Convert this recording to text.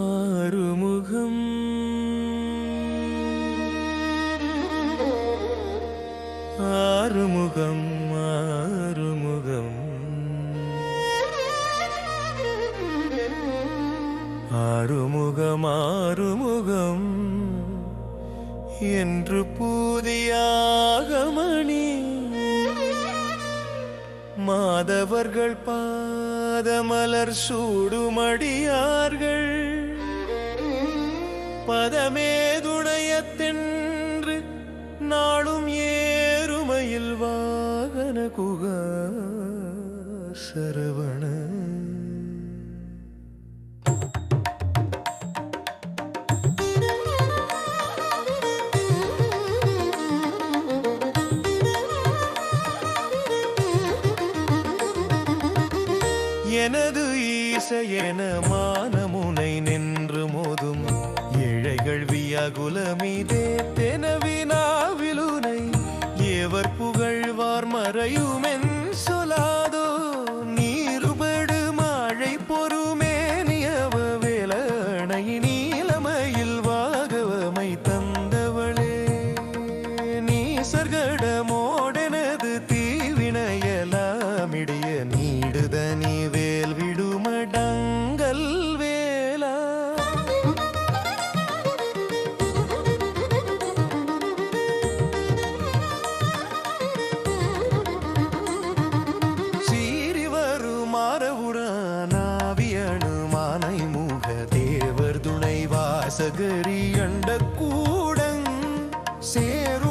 ആറുമുഖം ആറുമുഖം ஆறுமுகம் ஆறுமுகம். என்று பூதியாகமணி. மாதவர்கள் பாதமலர் சூடுமடியார்கள். பதமேதுணையத்தென்று நாளும் ஏறுமையில் வாகன குக சரவண எனது ஈச என மானமுனை நின்று மோதும். ஏழைகள் வியாகுலமிதே தெனவினாவிலுனை எவர் புகழ்வார் மறையுமென் சொலாதோ நீருபடு மழை பொறுமே நியவ வேலணை அகரி அண்டக்கூடங் சேரும்